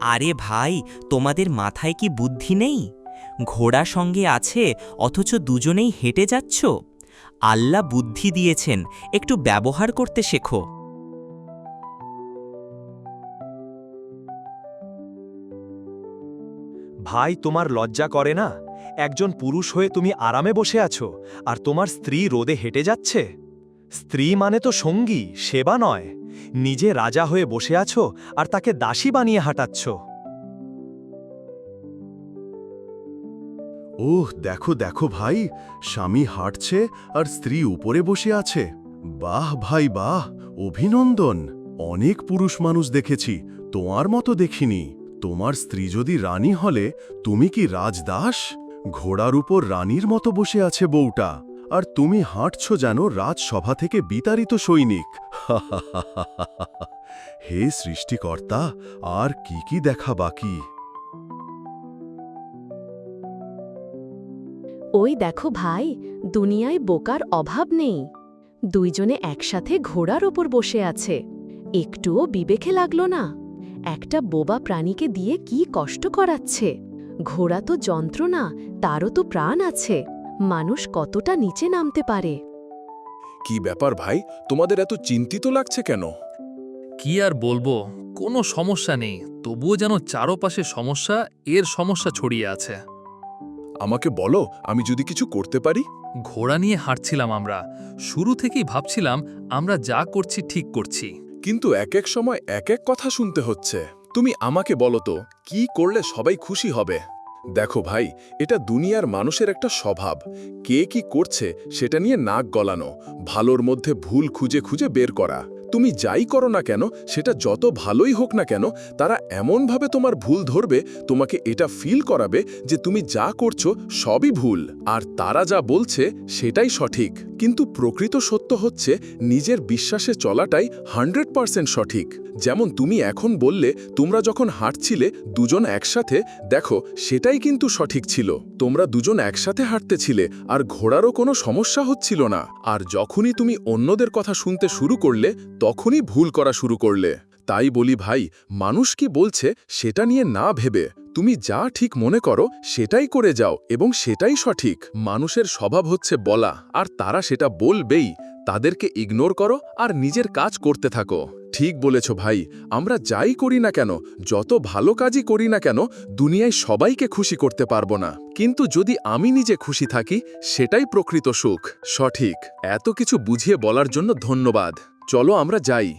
আরে ভাই, তোমাদের মাথায় কি বুদ্ধি নেই? ঘোড়া সঙ্গে আছে, অথচ দুজনেই হেঁটে যাচ্ছ? আল্লাহ বুদ্ধি দিয়েছেন, একটু ব্যবহার করতে শেখো। ভাই, তোমার লজ্জা করে না? একজন পুরুষ হয়ে তুমি আরামে বসে আছো, আর তোমার স্ত্রী রোদে হেঁটে যাচ্ছে? স্ত্রী মানে তো সঙ্গী, সেবা নয়। নিজে রাজা হয়ে বসে আছো আর তাকে দাসী বানিয়ে হাঁটাচ্ছ। ওহ, দেখো দেখো ভাই, স্বামী হাঁটছে আর স্ত্রী উপরে বসে আছে। বাহ ভাই, বাহ, অভিনন্দন। অনেক পুরুষ মানুষ দেখেছি, তোমার মতো দেখিনি। তোমার স্ত্রী যদি রানী হলে, তুমি কি রাজদাস? ঘোড়ার উপর রানীর মতো বসে আছে বউটা। আর তুমি হাঁটছ যেন রাজসভা থেকে বিতাড়িত সৈনিক। হে সৃষ্টিকর্তা, আর কি কি দেখা বাকি? ওই দেখো ভাই, দুনিয়ায় বোকার অভাব নেই। দুইজনে একসাথে ঘোড়ার ওপর বসে আছে। একটুও বিবেকে লাগল না। একটা বোবা প্রাণীকে দিয়ে কি কষ্ট করাচ্ছে? ঘোড়া তো যন্ত্র না তারও তো প্রাণ আছে। মানুষ কতটা নিচে নামতে পারে? কি ব্যাপার ভাই? তোমাদের এত চিন্তিত লাগছে কেন? কি আর বলব? কোনো সমস্যা নেই। তবুও যেন চারপাশে সমস্যা এর সমস্যা ছড়িয়ে আছে। আমাকে বলো আমি যদি কিছু করতে পারি? ঘোড়া নিয়ে হাঁটছিলাম আমরা। শুরু থেকেই ভাবছিলাম আমরা যা করছি ঠিক করছি। কিন্তু এক এক সময় এক এক কথা শুনতে হচ্ছে। তুমি আমাকে বলো তো কি করলে সবাই খুশি হবে? দেখো ভাই, এটা দুনিয়ার মানুষের একটা স্বভাব। কে কি করছে সেটা নিয়ে নাক গলানো, ভালোর মধ্যে ভুল খুঁজে খুঁজে বের করা। তুমি যাই করো না কেন, সেটা যত ভালোই হোক না কেন, তারা এমনভাবে তোমার ভুল ধরবে, তোমাকে এটা ফিল করাবে যে তুমি যা করছ সবই ভুল, আর তারা যা বলছে সেটাই সঠিক। কিন্তু প্রকৃত সত্য হচ্ছে, নিজের বিশ্বাসে চলাটাই হান্ড্রেড পার্সেন্ট সঠিক। যেমন তুমি এখন বললে, তোমরা যখন হাঁটছিলে, দুজন একসাথে, দেখো, সেটাই কিন্তু সঠিক ছিল। তোমরা দুজন একসাথে হাঁটতেছিলে, আর ঘোড়ারও কোনো সমস্যা হচ্ছিল না। আর যখনই তুমি অন্যদের কথা শুনতে শুরু করলে, তখনই ভুল করা শুরু করলে। তাই বলি ভাই, মানুষ কি বলছে, সেটা নিয়ে না ভেবে। তুমি যা ঠিক মনে করো সেটাই করে যাও এবং সেটাই সঠিক। মানুষের স্বভাব হচ্ছে বলা, আর তারা সেটা বলবেই। তাদেরকে ইগনোর করো আর নিজের কাজ করতে থাকো। ঠিক বলেছ ভাই, আমরা যাই করি না কেন, যত ভালো কাজই করি না কেন, দুনিয়ায় সবাইকে খুশি করতে পারব না। কিন্তু যদি আমি নিজে খুশি থাকি, সেটাই প্রকৃত সুখ। সঠিক। এত কিছু বুঝিয়ে বলার জন্য ধন্যবাদ। চলো আমরা যাই।